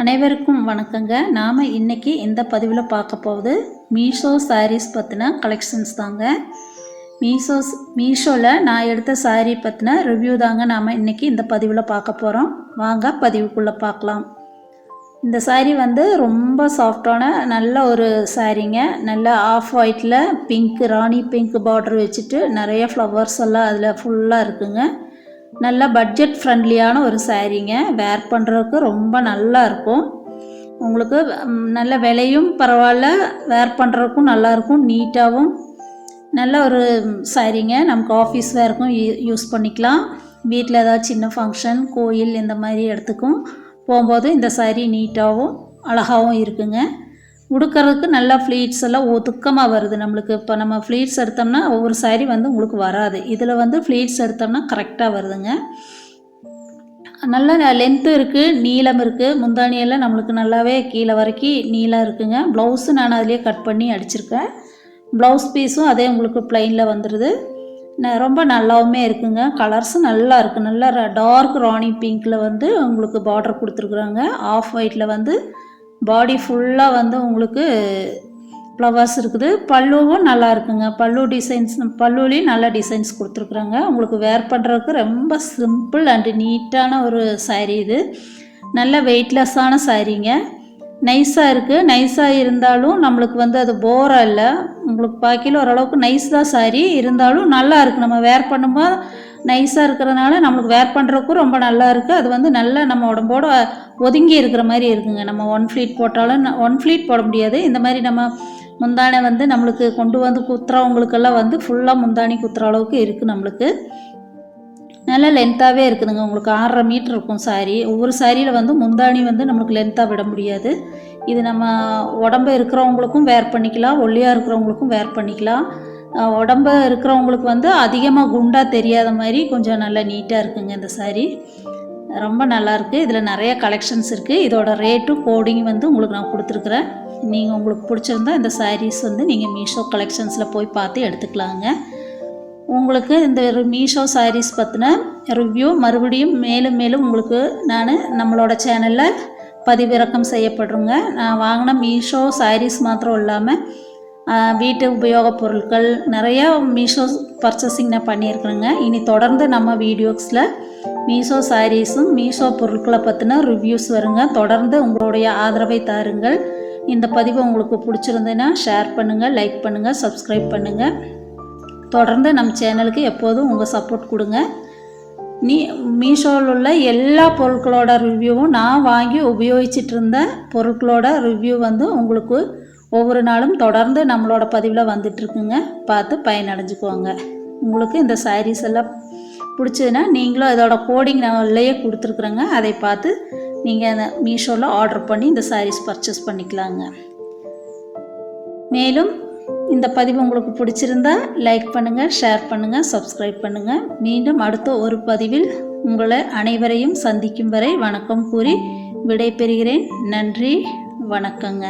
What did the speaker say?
அனைவருக்கும் வணக்கங்க. நாம் இன்றைக்கி இந்த பதிவில் பார்க்க போகுது மீஷோ சாரீஸ் பற்றின கலெக்ஷன்ஸ் தாங்க. மீஷோ மீஷோவில் நான் எடுத்த சாரீ பற்றின ரிவ்யூ தாங்க நாம் இன்றைக்கி இந்த பதிவில் பார்க்க போகிறோம் வாங்க பதிவுக்குள்ளே பார்க்கலாம். இந்த சாரீ வந்து ரொம்ப சாஃப்டான நல்ல ஒரு சாரீங்க நல்ல ஆஃப் ஒயிட்டில் பிங்க் ராணி பிங்க் பார்டர் வச்சுட்டு நிறைய ஃப்ளவர்ஸ் எல்லாம் அதில் ஃபுல்லாக இருக்குங்க. நல்ல பட்ஜெட் ஃப்ரெண்ட்லியான ஒரு சாரீங்க வேர் பண்ணுறதுக்கு ரொம்ப நல்லா இருக்கும். உங்களுக்கு நல்ல விலையும் பரவாயில்ல. வேர் பண்ணுறதுக்கும் நல்லாயிருக்கும் நீட்டாகவும் நல்ல ஒரு சாரீங்க நமக்கு ஆஃபீஸ் வேர்க்கும் யூஸ் பண்ணிக்கலாம். வீட்டில் ஏதாவது சின்ன ஃபங்க்ஷன் கோயில் இந்த மாதிரி இடத்துக்கும் போகும்போது இந்த சாரீ நீட்டாகவும் அழகாகவும் இருக்குங்க. உடுக்கிறதுக்கு நல்லா ஃப்ளீட்ஸ் எல்லாம் ஒதுக்கமாக வருது நம்மளுக்கு. இப்போ நம்ம ஃப்ளீட்ஸ் எடுத்தோம்னா ஒவ்வொரு சாரீ வந்து உங்களுக்கு வராது. இதில் வந்து ஃப்ளீட்ஸ் எடுத்தோம்னா கரெக்டாக வருதுங்க. நல்லா லென்த்தும் இருக்குது நீளம் இருக்குது முந்தானியெல்லாம் நம்மளுக்கு நல்லாவே கீழே வரைக்கும் நீளம் இருக்குங்க. ப்ளவுஸும் நான் அதிலே கட் பண்ணி அடிச்சிருக்கேன். ப்ளவுஸ் பீஸும் அதே உங்களுக்கு ப்ளைனில் வந்துடுது ரொம்ப நல்லாவுமே இருக்குங்க. கலர்ஸும் நல்லா இருக்குது நல்லா டார்க் ராணி பிங்க்கில் வந்து உங்களுக்கு பார்டர் கொடுத்துருக்குறாங்க. ஆஃப் ஒயிட்டில் வந்து பாடி ஃபுல்லாக வந்து உங்களுக்கு ஃப்ளவர்ஸ் இருக்குது. பல்லுவும் நல்லா இருக்குங்க. பல்லு டிசைன்ஸ் பல்லுலேயும் நல்ல டிசைன்ஸ் கொடுத்துருக்குறாங்க. உங்களுக்கு வேர் பண்ணுறதுக்கு ரொம்ப சிம்பிள் அண்டு நீட்டான ஒரு சாரீ இது. நல்ல வெயிட்லெஸ்ஸான சாரீங்க நைஸாக இருக்குது நைஸாக இருந்தாலும் நம்மளுக்கு வந்து அது போராக இல்லை. உங்களுக்கு பார்க்கல ஓரளவுக்கு நைஸ் தான் சாரி இருந்தாலும் நல்லா இருக்குது நம்ம வேர் பண்ணும்போது நைஸாக இருக்கிறதுனால நம்மளுக்கு வேர் பண்ணுறதுக்கும் ரொம்ப நல்லா இருக்குது அது வந்து நல்லா நம்ம உடம்போட ஒதுங்கி இருக்கிற மாதிரி இருக்குங்க. நம்ம ஒன் ஃப்ளீட் போட்டாலும் ஒன் ஃப்ளீட் போட முடியாது. இந்த மாதிரி நம்ம முந்தானை வந்து நம்மளுக்கு கொண்டு வந்து குத்துறவங்களுக்கெல்லாம் வந்து ஃபுல்லாக முந்தானி குத்துற அளவுக்கு இருக்குது நம்மளுக்கு. நல்லா லென்த்தாகவே இருக்குதுங்க. உங்களுக்கு ஆறரை மீட்டர் இருக்கும் சாரி ஒவ்வொரு சாரியில் வந்து முந்தாணி வந்து நம்மளுக்கு லென்த்தாக விட முடியாது. இது நம்ம உடம்பு இருக்கிறவங்களுக்கும் வேர் பண்ணிக்கலாம். ஒல்லியாக இருக்கிறவங்களுக்கும் வேர் பண்ணிக்கலாம். உடம்பு இருக்கிறவங்களுக்கு வந்து அதிகமாக குண்டாக தெரியாத மாதிரி கொஞ்சம் நல்லா நீட்டாக இருக்குங்க இந்த சாரீ ரொம்ப நல்லாயிருக்கு இதில் நிறைய கலெக்ஷன்ஸ் இருக்குது இதோட ரேட்டும் கோடிங் வந்து உங்களுக்கு நான் கொடுத்துருக்குறேன். நீங்கள் உங்களுக்கு பிடிச்சிருந்தா இந்த சாரீஸ் வந்து நீங்கள் மீஷோ கலெக்ஷன்ஸில் போய் பார்த்து எடுத்துக்கலாங்க. உங்களுக்கு இந்த மீஷோ சாரீஸ் பற்றின ரிவ்யூ மறுபடியும் மேலும் மேலும் உங்களுக்கு நான் நம்மளோட சேனலில் பதிவிறக்கம் செய்யப்படுறேங்க. நான் வாங்கின மீஷோ சாரீஸ் மாத்திரம் இல்லாமல் வீட்டு உபயோகப் பொருட்கள் நிறையா மீஷோ பர்ச்சேசிங் நான் பண்ணியிருக்கிறேங்க. இனி தொடர்ந்து நம்ம வீடியோஸில் மீஷோ சாரீஸும் மீஷோ பொருட்களை பற்றின ரிவ்யூஸ் வருங்க. தொடர்ந்து உங்களுடைய ஆதரவை தாருங்கள். இந்த பதிவு உங்களுக்கு பிடிச்சிருந்ததுன்னா ஷேர் பண்ணுங்கள் லைக் பண்ணுங்கள் சப்ஸ்கிரைப் பண்ணுங்கள் தொடர்ந்து நம்ம சேனலுக்கு எப்போதும் உங்கள் சப்போர்ட் கொடுங்க. நீ மீஷோவில் உள்ள எல்லா பொருட்களோட ரிவ்யூவும் நான் வாங்கி உபயோகிச்சிட்டு இருந்த பொருட்களோட ரிவ்யூ வந்து உங்களுக்கு ஒவ்வொரு நாளும் தொடர்ந்து நம்மளோட பதிவில் வந்துட்டுருக்குங்க. பார்த்து பயனடைஞ்சுக்குவாங்க உங்களுக்கு இந்த சாரீஸ் எல்லாம் பிடிச்சதுன்னா நீங்களும் இதோட கோடிங் நான் உள்ளேயே கொடுத்துருக்குறேங்க. அதை பார்த்து நீங்கள் அந்த மீஷோவில் ஆர்டர் பண்ணி இந்த சாரீஸ் பர்ச்சேஸ் பண்ணிக்கலாங்க. மேலும் இந்த பதிவு உங்களுக்கு பிடிச்சிருந்தா லைக் பண்ணுங்கள் ஷேர் பண்ணுங்கள் சப்ஸ்கிரைப் பண்ணுங்கள் மீண்டும் அடுத்த ஒரு பதிவில் உங்களை அனைவரையும் சந்திக்கும் வரை வணக்கம் கூறி விடைபெறுகிறேன். நன்றி வணக்கங்க.